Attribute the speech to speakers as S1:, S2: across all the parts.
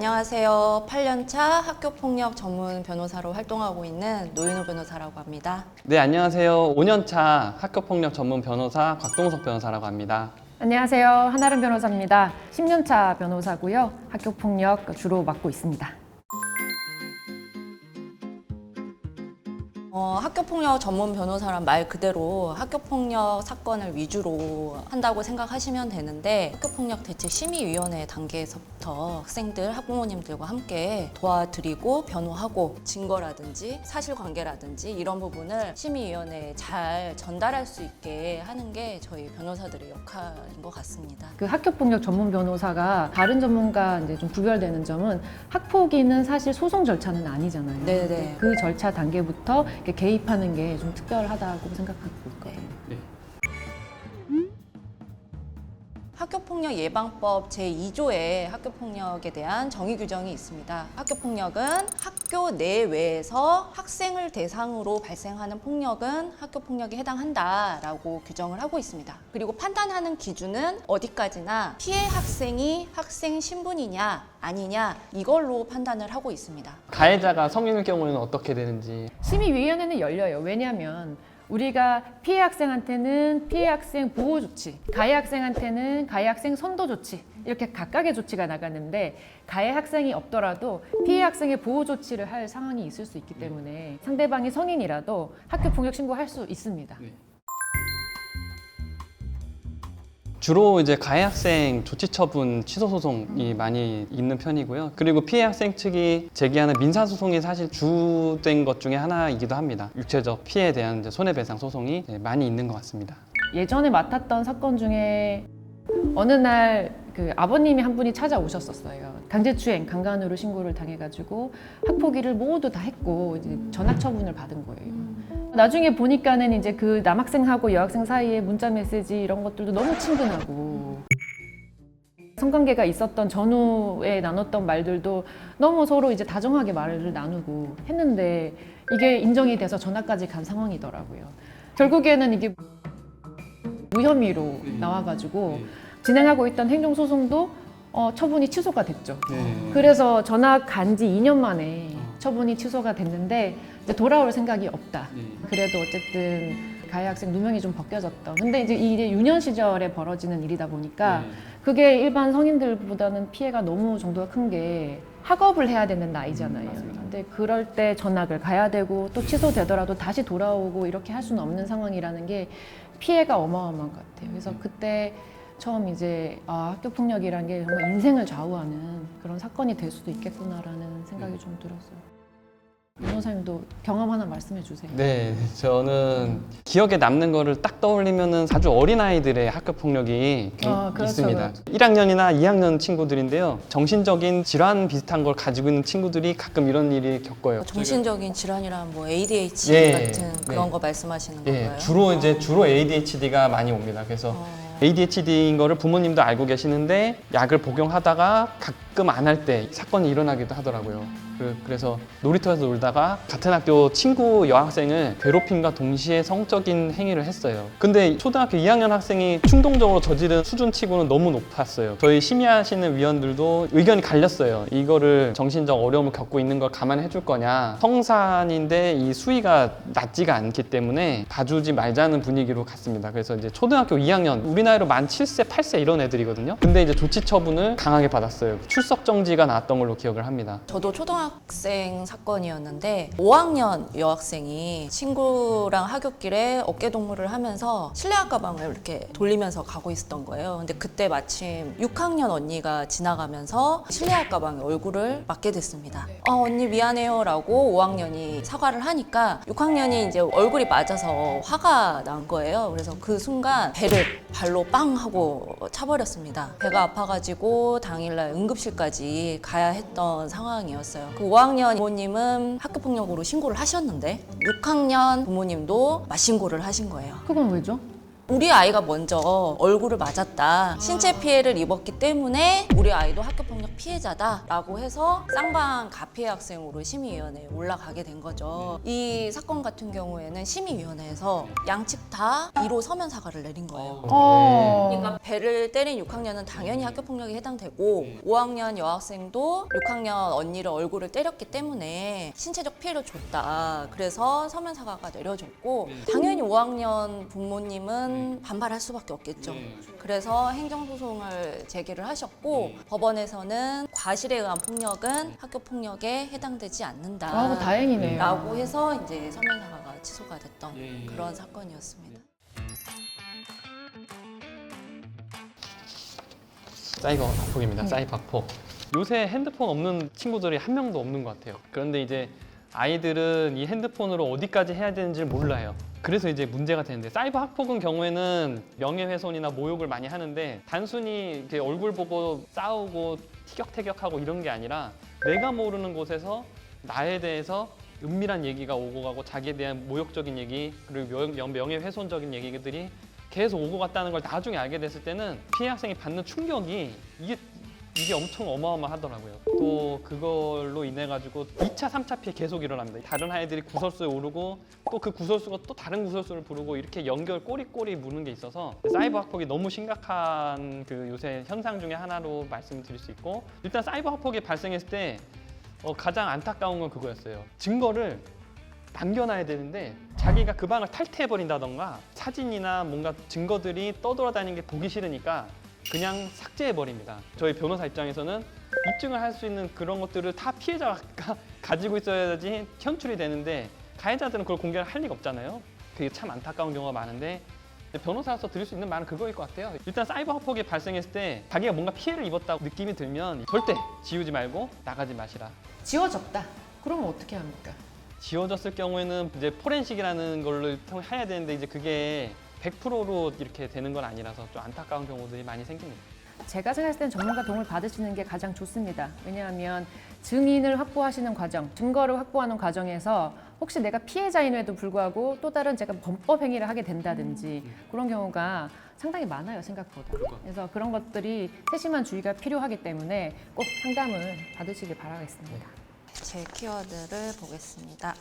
S1: 안녕하세요. 8년차 학교폭력 전문 변호사로 활동하고 있는 노인호 변호사라고 합니다.
S2: 네, 안녕하세요. 5년차 학교폭력 전문 변호사 곽동석 변호사라고 합니다.
S3: 안녕하세요. 한아름 변호사입니다. 10년차 변호사고요. 학교 폭력 주로 맡고 있습니다.
S1: 어, 학교폭력 전문 변호사란 말 그대로 학교폭력 사건을 위주로 한다고 생각하시면 되는데 학교폭력 대책 심의위원회 단계에서부터 학생들, 학부모님들과 함께 도와드리고 변호하고 증거라든지 사실관계라든지 이런 부분을 심의위원회에 잘 전달할 수 있게 하는 게 저희 변호사들의 역할인 것 같습니다.
S3: 그 학교 폭력 전문 변호사가 다른 전문가 이제 좀 구별되는 점은 학폭위는 사실 소송 절차는 아니잖아요.
S1: 네네.
S3: 그 절차 단계부터 이렇게 개입하는 게 좀 특별하다고 생각하고 있거든요.
S2: 네.
S1: 학교폭력 예방법 제2조에 학교폭력에 대한 정의 규정이 있습니다. 학교폭력은 학교 내외에서 학생을 대상으로 발생하는 폭력은 학교폭력에 해당한다라고 규정을 하고 있습니다. 그리고 판단하는 기준은 어디까지나 피해 학생이 학생 신분이냐 아니냐 이걸로 판단을 하고 있습니다.
S2: 가해자가 성인일 경우에는 어떻게 되는지
S3: 심의위원회는 열려요. 왜냐하면 우리가 피해 학생한테는 피해 학생 보호 조치, 가해 학생한테는 가해 학생 선도 조치 이렇게 각각의 조치가 나가는데 가해 학생이 없더라도 피해 학생의 보호 조치를 할 상황이 있을 수 있기 때문에 상대방이 성인이라도 학교 폭력 신고할 수 있습니다.
S2: 주로 이제 가해 학생 조치 처분 취소 소송이 많이 있는 편이고요. 그리고 피해 학생 측이 제기하는 민사 소송이 사실 주된 것 중에 하나이기도 합니다. 육체적 피해에 대한 이제 손해배상 소송이 네, 많이 있는 것 같습니다.
S3: 예전에 맡았던 사건 중에 어느 날 그 아버님이 한 분이 찾아오셨었어요. 강제추행, 강간으로 신고를 당해가지고 학폭위를 모두 다 했고 이제 전학 처분을 받은 거예요. 나중에 보니까는 이제 그 남학생하고 여학생 사이에 문자 메시지 이런 것들도 너무 친근하고. 성관계가 있었던 전후에 나눴던 말들도 너무 서로 이제 다정하게 말을 나누고 했는데 이게 인정이 돼서 전학까지 간 상황이더라고요. 결국에는 이게 무혐의로 나와가지고 진행하고 있던 행정소송도 어, 처분이 취소가 됐죠. 그래서 전학 간지 2년 만에 처분이 취소가 됐는데 이제 돌아올 생각이 없다. 그래도 어쨌든 가해 학생 누명이 좀 벗겨졌던. 근데 이제 이게 유년 시절에 벌어지는 일이다 보니까 그게 일반 성인들보다는 피해가 너무 정도가 큰 게 학업을 해야 되는 나이잖아요. 근데 그럴 때 전학을 가야 되고 또 취소되더라도 다시 돌아오고 이렇게 할 수는 없는 상황이라는 게 피해가 어마어마한 것 같아요. 그래서 그때 처음 이제 아, 학교 폭력이란 게 정말 인생을 좌우하는 그런 사건이 될 수도 있겠구나라는 생각이 좀 들었어요. 변호사님도 경험 하나 말씀해 주세요.
S2: 네, 저는 기억에 남는 거를 딱 떠올리면은 아주 어린 아이들의 학교 폭력이
S3: 아, 그렇죠,
S2: 있습니다.
S3: 그렇죠.
S2: 1학년이나 2학년 친구들인데요. 정신적인 질환 비슷한 걸 가지고 있는 친구들이 가끔 이런 일이 겪어요.
S1: 정신적인 질환이란 뭐 ADHD
S2: 예,
S1: 같은 그런
S2: 네.
S1: 거 말씀하시는
S2: 예,
S1: 건가요?
S2: 주로 이제 주로 ADHD가 많이 옵니다. 그래서
S1: 어.
S2: ADHD인 거를 부모님도 알고 계시는데 약을 복용하다가 가끔 안할 때 사건이 일어나기도 하더라고요. 그- 그래서 놀이터에서 놀다가 같은 학교 친구 여학생을 괴롭힘과 동시에 성적인 행위를 했어요. 근데 초등학교 2학년 학생이 충동적으로 저지른 수준치고는 너무 높았어요. 저희 심의하시는 위원들도 의견이 갈렸어요. 이거를 정신적 어려움을 겪고 있는 걸 감안해 줄 거냐. 성산인데 이 수위가 낮지가 않기 때문에 봐주지 말자는 분위기로 갔습니다. 그래서 이제 초등학교 2학년, 우리 나이로 만 7세, 8세 이런 애들이거든요. 근데 이제 조치 처분을 강하게 받았어요. 출석 정지가 나왔던 걸로 기억을 합니다.
S1: 저도 초등학생 사건이었는데 5학년 여학생이 친구랑 하굣길에 어깨 동무를 하면서 실내화 가방을 이렇게 돌리면서 가고 있었던 거예요. 근데 그때 마침 6학년 언니가 지나가면서 실내화 가방에 얼굴을 맞게 됐습니다. 어, 언니 미안해요라고 5학년이 사과를 하니까 6학년이 이제 얼굴이 맞아서 화가 난 거예요. 그래서 그 순간 배를 발로 빵 하고 차버렸습니다. 배가 아파가지고 당일날 응급실 까지 가야 했던 상황이었어요. 그 5학년 부모님은 학교폭력으로 신고를 하셨는데 6학년 부모님도 맞신고를 하신 거예요.
S3: 그건 왜죠?
S1: 우리 아이가 먼저 얼굴을 맞았다. 신체 피해를 입었기 때문에 우리 아이도 학교폭력 피해자다라고 해서 쌍방 가피해 학생으로 심의위원회에 올라가게 된 거죠. 이 사건 같은 경우에는 심의위원회에서 양측 다 1호 서면 사과를 내린 거예요.
S3: 어.
S1: 그러니까 배를 때린 6학년은 당연히 학교 폭력에 해당되고 5학년 여학생도 6학년 언니를 얼굴을 때렸기 때문에 신체적 피해를 줬다. 그래서 서면 사과가 내려졌고 당연히 5학년 부모님은 반발할 수밖에 없겠죠. 그래서 행정소송을 제기를 하셨고 법원에서는 과실에 의한 폭력은 학교 폭력에 해당되지 않는다.
S3: 아, 다행이네요.
S1: 라고 해서 이제 서면 사과가 취소가 됐던 그런 사건이었습니다.
S2: 사이버 학폭입니다. 사이버 학폭. 요새 핸드폰 없는 친구들이 한 명도 없는 것 같아요. 그런데 이제 아이들은 이 핸드폰으로 어디까지 해야 되는지 몰라요. 그래서 이제 문제가 되는데 사이버 학폭은 경우에는 명예훼손이나 모욕을 많이 하는데 단순히 이렇게 얼굴 보고 싸우고 티격태격하고 이런 게 아니라 내가 모르는 곳에서 나에 대해서 은밀한 얘기가 오고 가고 자기에 대한 모욕적인 얘기 그리고 명- 명예훼손적인 얘기들이 계속 오고 갔다는 걸 나중에 알게 됐을 때는 피해 학생이 받는 충격이 이게 이게 엄청 어마어마하더라고요. 또 그걸로 인해 가지고 2차, 3차 피해 계속 일어납니다. 다른 아이들이 구설수에 오르고 또 그 구설수가 또 다른 구설수를 부르고 이렇게 연결 꼬리꼬리 무는 게 있어서 사이버 학폭이 너무 심각한 그 요새 현상 중에 하나로 말씀드릴 수 있고 일단 사이버 학폭이 발생했을 때 어, 가장 안타까운 건 그거였어요. 증거를 남겨놔야 되는데 자기가 그 방을 탈퇴해버린다던가 사진이나 뭔가 증거들이 떠돌아다니는 게 보기 싫으니까 그냥 삭제해버립니다. 저희 변호사 입장에서는 입증을 할 수 있는 그런 것들을 다 피해자가 가지고 있어야지 현출이 되는데 가해자들은 그걸 공개를 할 리가 없잖아요. 그게 참 안타까운 경우가 많은데 변호사로서 드릴 수 있는 말은 그거일 것 같아요. 일단 사이버 학폭이 발생했을 때 자기가 뭔가 피해를 입었다고 느낌이 들면 절대 지우지 말고 나가지 마시라.
S3: 지워졌다. 그러면 어떻게 합니까?
S2: 지워졌을 경우에는 이제 포렌식이라는 걸로 통- 해야 되는데 이제 그게 100%로 이렇게 되는 건 아니라서 좀 안타까운 경우들이 많이 생깁니다.
S3: 제가 생각했을 때는 전문가 도움을 받으시는 게 가장 좋습니다. 왜냐하면 증인을 확보하시는 과정, 증거를 확보하는 과정에서 혹시 내가 피해자임에도 불구하고 또 다른 제가 범법 행위를 하게 된다든지 그런 경우가 상당히 많아요 생각보다. 그래서 그런 것들이 세심한 주의가 필요하기 때문에 꼭 상담을 받으시길 바라겠습니다.
S1: 제 키워드를 보겠습니다.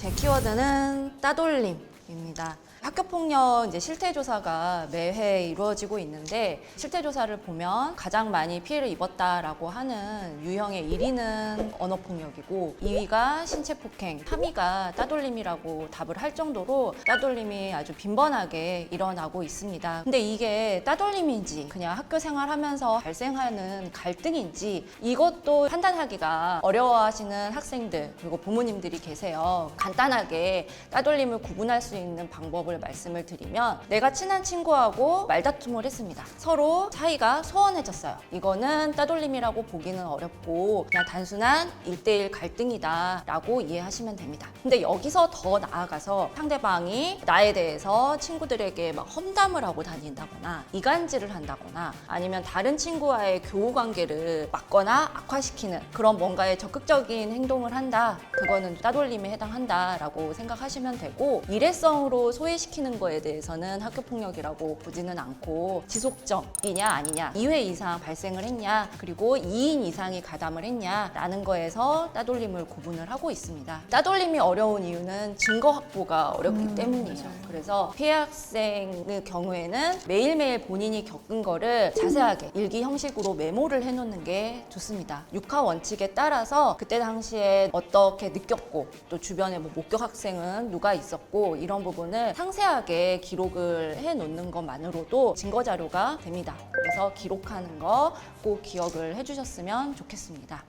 S1: 제 키워드는 따돌림입니다. 학교폭력 이제 실태조사가 매해 이루어지고 있는데 실태조사를 보면 가장 많이 피해를 입었다라고 하는 유형의 1위는 언어폭력이고 2위가 신체폭행, 3위가 따돌림이라고 답을 할 정도로 따돌림이 아주 빈번하게 일어나고 있습니다. 근데 이게 따돌림인지 그냥 학교 생활하면서 발생하는 갈등인지 이것도 판단하기가 어려워하시는 학생들 그리고 부모님들이 계세요. 간단하게 따돌림을 구분할 수 있는 방법을 말씀을 드리면 내가 친한 친구하고 말다툼을 했습니다. 서로 사이가 소원해졌어요. 이거는 따돌림이라고 보기는 어렵고 그냥 단순한 일대일 갈등이다 라고 이해하시면 됩니다. 근데 여기서 더 나아가서 상대방이 나에 대해서 친구들에게 막 험담을 하고 다닌다거나 이간질을 한다거나 아니면 다른 친구와의 교우 관계를 막거나 악화시키는 그런 뭔가의 적극적인 행동을 한다. 그거는 따돌림에 해당한다 라고 생각하시면 되고 일회성으로 소외시키는 거에 대해서는 학교 폭력이라고 보지는 않고 지속적이냐 아니냐 2회 이상 발생을 했냐 그리고 2인 이상이 가담을 했냐라는 거에서 따돌림을 구분을 하고 있습니다. 따돌림이 어려운 이유는 증거 확보가 어렵기 때문이죠. 그래서 피해 학생의 경우에는 매일매일 본인이 겪은 거를 자세하게 일기 형식으로 메모를 해놓는 게 좋습니다. 육하 원칙에 따라서 그때 당시에 어떻게 느꼈고 또 주변에 뭐 목격 학생은 누가 있었고 이런 부분을 상세하게 기록을 해 놓는 것만으로도 증거 자료가 됩니다. 그래서 기록하는 거 꼭 기억을 해 주셨으면 좋겠습니다.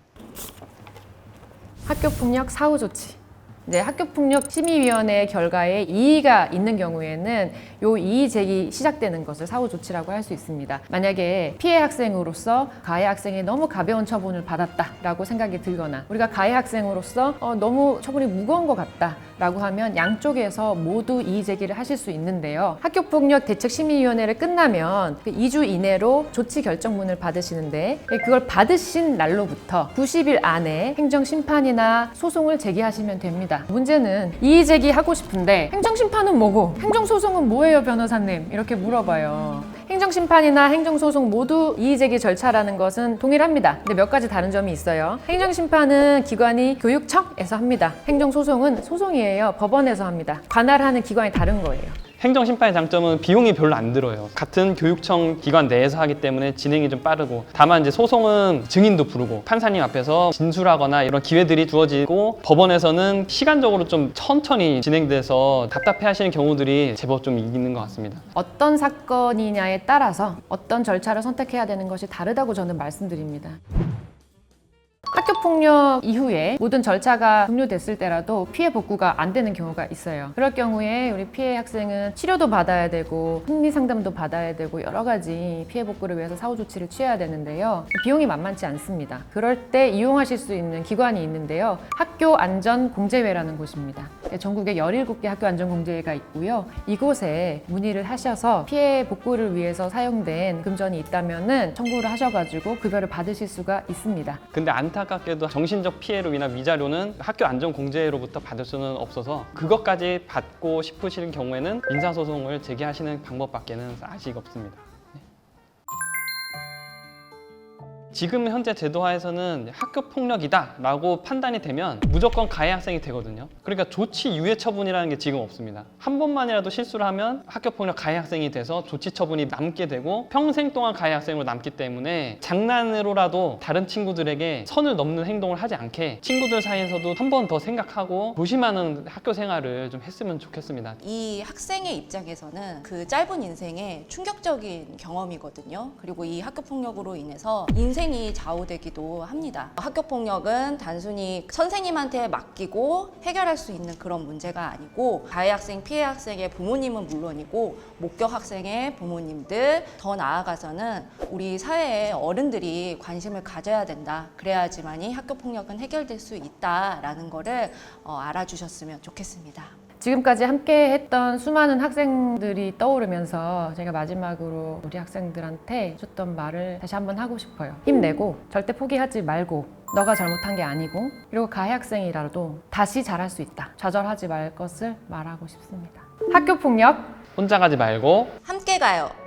S3: 학교 폭력 사후 조치. 이제 학교 폭력 심의위원회 결과에 이의가 있는 경우에는 요 이의 제기 시작되는 것을 사후 조치라고 할 수 있습니다. 만약에 피해 학생으로서 가해 학생이 너무 가벼운 처분을 받았다라고 생각이 들거나 우리가 가해 학생으로서 어, 너무 처분이 무거운 것 같다라고 하면 양쪽에서 모두 이의 제기를 하실 수 있는데요. 학교 폭력 대책 심의위원회를 끝나면 그 2주 이내로 조치 결정문을 받으시는데 그걸 받으신 날로부터 90일 안에 행정 심판이나 소송을 제기하시면 됩니다. 합니다. 문제는 이의 제기하고 싶은데 행정심판은 뭐고 행정소송은 뭐예요, 변호사님? 이렇게 물어봐요. 행정심판이나 행정소송 모두 이의제기 절차라는 것은 동일합니다. 근데 몇 가지 다른 점이 있어요. 행정심판은 기관이 교육청에서 합니다. 행정소송은 소송이에요. 법원에서 합니다. 관할하는 기관이 다른 거예요.
S2: 행정심판의 장점은 비용이 별로 안 들어요. 같은 교육청 기관 내에서 하기 때문에 진행이 좀 빠르고 다만 이제 소송은 증인도 부르고 판사님 앞에서 진술하거나 이런 기회들이 주어지고 법원에서는 시간적으로 좀 천천히 진행돼서 답답해 하시는 경우들이 제법 좀 있는 것 같습니다.
S3: 어떤 사건이냐에 따라서 어떤 절차를 선택해야 되는 것이 다르다고 저는 말씀드립니다. 학교 폭력 이후에 모든 절차가 종료됐을 때라도 피해 복구가 안 되는 경우가 있어요. 그럴 경우에 우리 피해 학생은 치료도 받아야 되고 심리 상담도 받아야 되고 여러 가지 피해 복구를 위해서 사후 조치를 취해야 되는데요. 비용이 만만치 않습니다. 그럴 때 이용하실 수 있는 기관이 있는데요. 학교 안전 공제회라는 곳입니다. 전국에 17개 학교 안전 공제회가 있고요. 이곳에 문의를 하셔서 피해 복구를 위해서 사용된 금전이 있다면은 청구를 하셔가지고 급여를 받으실 수가 있습니다.
S2: 근데 안타 깝게도 정신적 피해로 인한 위자료는 학교 안전 공제로부터 받을 수는 없어서 그것까지 받고 싶으시는 경우에는 민사소송을 제기하시는 방법밖에는 아직 없습니다. 지금 현재 제도화에서는 학교 폭력이다라고 판단이 되면 무조건 가해 학생이 되거든요. 그러니까 조치 유예 처분이라는 게 지금 없습니다. 한 번만이라도 실수를 하면 학교 폭력 가해 학생이 돼서 조치 처분이 남게 되고 평생 동안 가해 학생으로 남기 때문에 장난으로라도 다른 친구들에게 선을 넘는 행동을 하지 않게 친구들 사이에서도 한 번 더 생각하고 조심하는 학교 생활을 좀 했으면 좋겠습니다.
S1: 이 학생의 입장에서는 그 짧은 인생에 충격적인 경험이거든요. 그리고 이 학교 폭력으로 인해서 인생 이 좌우되기도 합니다. 학교 폭력은 단순히 선생님한테 맡기고 해결할 수 있는 그런 문제가 아니고 가해 학생, 피해 학생의 부모님은 물론이고 목격 학생의 부모님들 더 나아가서는 우리 사회의 어른들이 관심을 가져야 된다. 그래야지만이 학교 폭력은 해결될 수 있다라는 거를 어, 알아주셨으면 좋겠습니다.
S3: 지금까지 함께 했던 수많은 학생들이 떠오르면서 제가 마지막으로 우리 학생들한테 줬던 말을 다시 한번 하고 싶어요. 힘내고 절대 포기하지 말고 너가 잘못한 게 아니고 그리고 가해 학생이라도 다시 잘할 수 있다. 좌절하지 말 것을 말하고 싶습니다. 학교 폭력
S2: 혼자 가지 말고
S1: 함께 가요.